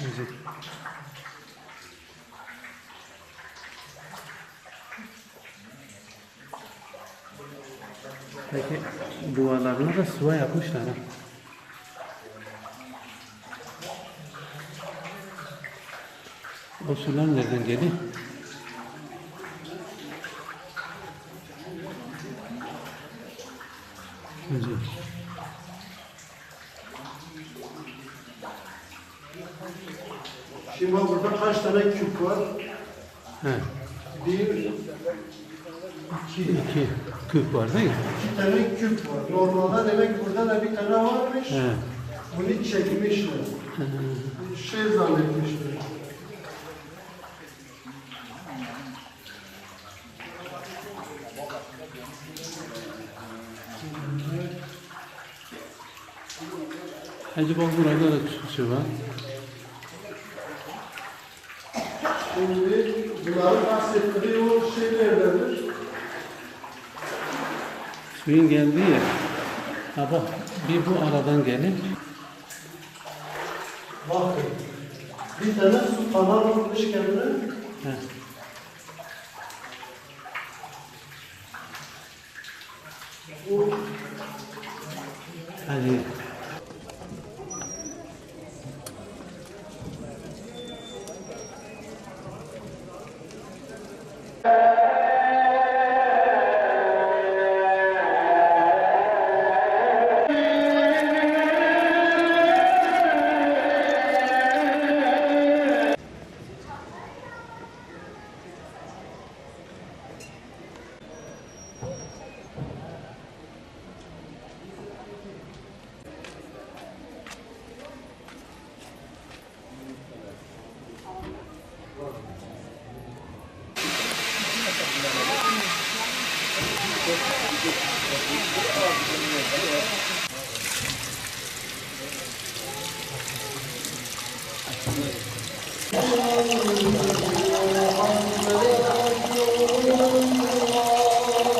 Müzik. Peki duvarlarına da sıva yapmışlar. O sular nereden geliyor? Müzik. Şimdi bak burada kaç tane küp var? He. Bir, iki, İki küp var değil mi? iki tane küp var. Normalde demek burada da bir tane varmış. He. Bunu çekmişler. Şey zannetmişler. Acaba burada da su var. Şimdi bunların bahsettiği o şey nerededir? Suyun geldiği yer. Ha bak bir bu aradan gelir. Bakın. Bir tane su kanal olmuş kendine. He. Bu Hadi.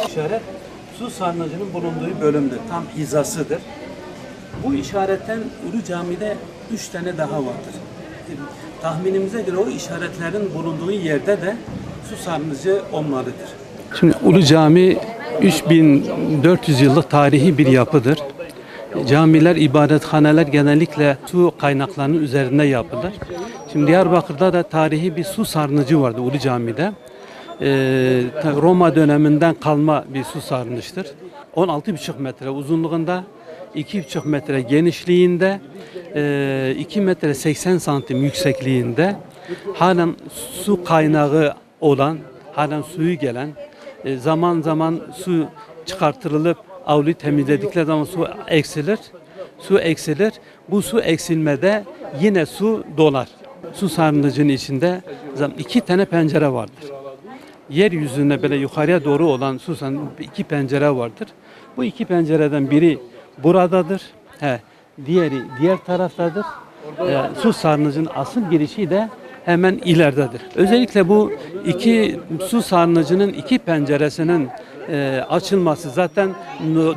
İşaret su sarnıcının bulunduğu bölümdür. Tam hizasıdır. Bu işaretten Ulu Cami'de üç tane daha vardır. Tahminimize göre o işaretlerin bulunduğu yerde de su sarnıcı onlarıdır. Şimdi Ulu Cami 3400 yıllık tarihi bir yapıdır. Camiler, ibadethaneler genellikle su kaynaklarının üzerinde yapılır. Şimdi Diyarbakır'da da tarihi bir su sarnıcı vardı Ulu Cami'de. Ee, Roma döneminden kalma bir su sarnıçtır. 16,5 metre uzunluğunda, 2,5 metre genişliğinde, e, 2 metre 80 santim yüksekliğinde halen su kaynağı olan, halen suyu gelen, e, zaman zaman su çıkartılıp avluyu temizledikleri zaman su eksilir. Su eksilir. Bu su eksilmede yine su dolar. Su sarnıcının içinde iki tane pencere vardır. Yeryüzüne böyle yukarıya doğru olan su iki pencere vardır. Bu iki pencereden biri buradadır. He, diğeri diğer taraftadır. E, su sarnıcının asıl girişi de hemen ileridedir. Özellikle bu iki su sarnıcının iki penceresinin e, açılması zaten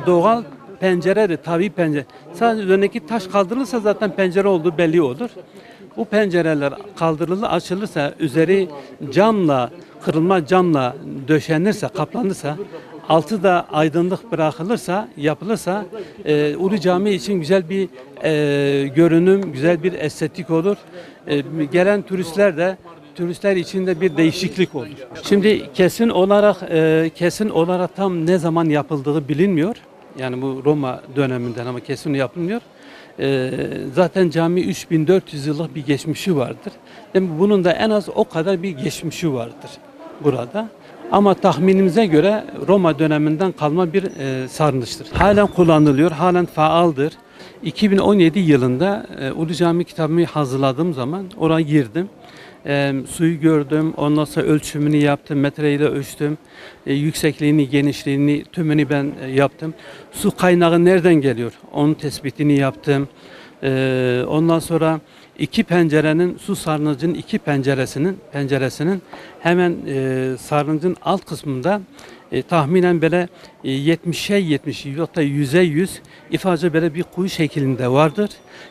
doğal penceredir, tabi pencere. Sadece üzerindeki taş kaldırılırsa zaten pencere olduğu belli olur. Bu pencereler kaldırılır, açılırsa, üzeri camla, kırılma camla döşenirse, kaplanırsa, altı da aydınlık bırakılırsa, yapılırsa e, Ulu Cami için güzel bir e, görünüm, güzel bir estetik olur. E, gelen turistler de turistler için de bir değişiklik olur. Şimdi kesin olarak e, kesin olarak tam ne zaman yapıldığı bilinmiyor. Yani bu Roma döneminden ama kesin yapılmıyor. E, zaten cami 3400 yıllık bir geçmişi vardır. Demek bunun da en az o kadar bir geçmişi vardır burada. Ama tahminimize göre Roma döneminden kalma bir e, sarnıçtır. Halen kullanılıyor, halen faaldır. 2017 yılında e, Ulu Cami kitabımı hazırladığım zaman oraya girdim. E, suyu gördüm, ondan sonra ölçümünü yaptım, metreyle ölçtüm. E, yüksekliğini, genişliğini tümünü ben e, yaptım. Su kaynağı nereden geliyor? Onun tespitini yaptım. E, ondan sonra iki pencerenin su sarnıcının iki penceresinin penceresinin hemen e, sarnıcın alt kısmında E, tahminen böyle e, 70'e 70 hatta 100'e 100 ifade böyle bir kuyu şeklinde vardır.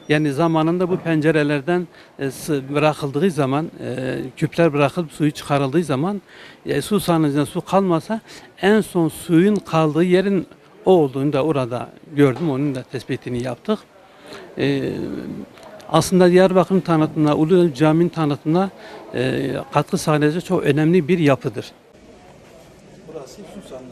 Yani zamanında bu pencerelerden e, bırakıldığı zaman, e, küpler bırakılıp suyu çıkarıldığı zaman e, su sarnıcında su kalmasa en son suyun kaldığı yerin o olduğunu da orada gördüm. Onun da tespitini yaptık. E, aslında Diyarbakır'ın tanıtımına, Ulu Cami'nin tanıtımına e, katkı sağlayacak çok önemli bir yapıdır. Burası su sarnıcı.